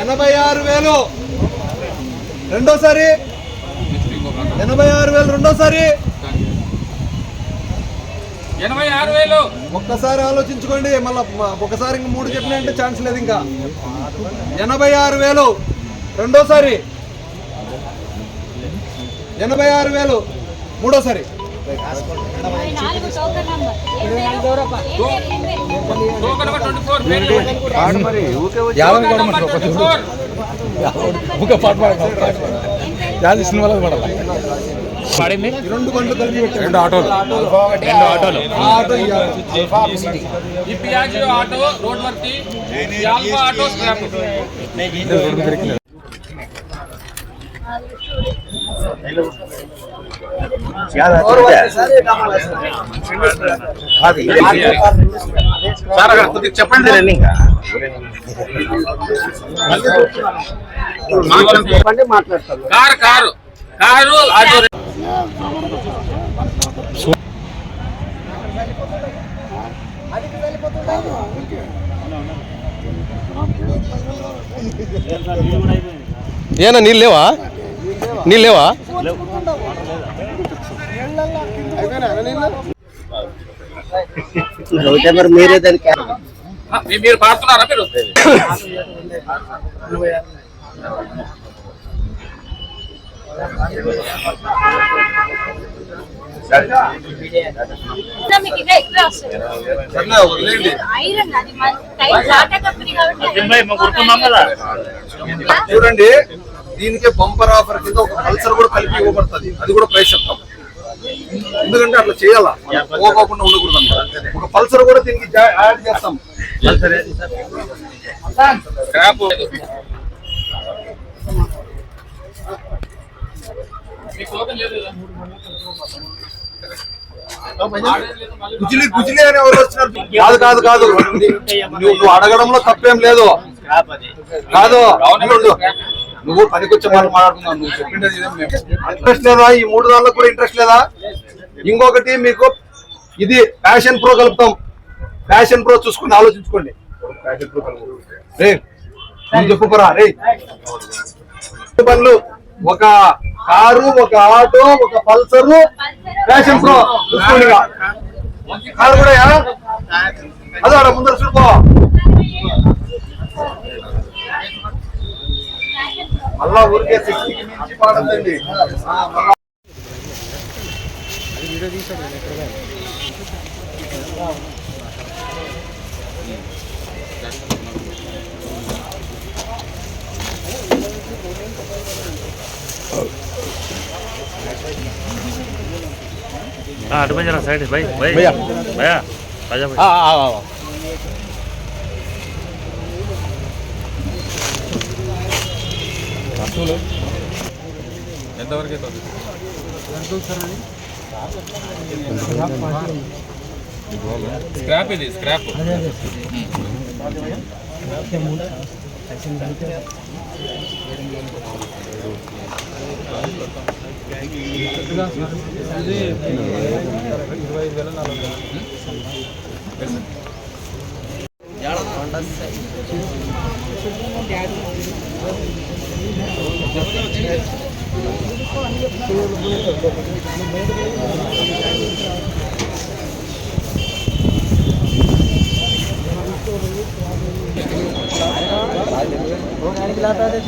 ఎనభై ఆరు వేలు. రెండోసారి. ఎనభై ఆరు వేలు రెండోసారి. ఎనభై ఆరు వేలు. ఒక్కసారి ఆలోచించుకోండి మళ్ళీ ఒకసారి ఇంక మూడు చెప్పినంటే ఛాన్స్ లేదు ఇంకా. ఎనభై ఆరు వేలు. రెండోసారి. ఎనభై ఆరు వేలు. మూడోసారి. నాలుగు యాభై కూడా ఒక పాట పాడాలి సినిమాలో పడాలి రెండు కలిపి రెండు ఆటోలు రెండు ఆటోలు ఆటో ఈ Piaggio auto roadworthy alpha auto scrap చెప్పండి. Car car. కారు ఆటో ఏనా నీళ్ళు లేవా? నీళ్ళు లేవా? మీరే దానికి మీరు పాడుతున్నారా మీరు? చూడండి. దీనికి బంపర్ ఆఫర్ కింద ఒక పల్సర్ కూడా కలిపి ఇవ్వబడుతుంది. అది కూడా ప్రైస్ చెప్తాం. ఎందుకంటే అట్లా చేయాలా? పోకోకుండా ఉండకూడదు. ఒక పల్సర్ కూడా దీనికి యాడ్ చేస్తాం? గుజిలి గుజిలి అనే వాళ్ళు వచ్చినారు కాదు కాదు కాదు. నువ్వు అడగడంలో తప్పేం లేదు. కాదు. నువ్వు పనికొచ్చే మాట మాట్లాడుతున్నావు నువ్వు చెప్పిండేది. ఇంట్రెస్ట్ లేదా? ఈ మూడు దానిలో కూడా ఇంట్రెస్ట్ లేదా? ఇంకొకటి మీకు ఇది ప్యాషన్ ప్రో కలుపుతాం. ప్యాషన్ ప్రో చూసుకుని ఆలోచించుకోండి. రే నువ్వు చెప్పుకోరా రే. పనులు ఒక కారు ఒక ఆటో ఒక పల్సరు ప్యాషన్ ప్రో. కారు కూడా? అదో ముందర చూడుకో మళ్ళా ఊరికే సిక్స్టీకి మించి పాడద్దండి हाँ अटमें जरा साइड भाई भाई भैया। भैया आजा भाई స్క్రాప్ ఇది స్క్రాప్ खिलाता थे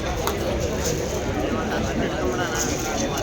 Thank you. Thank you.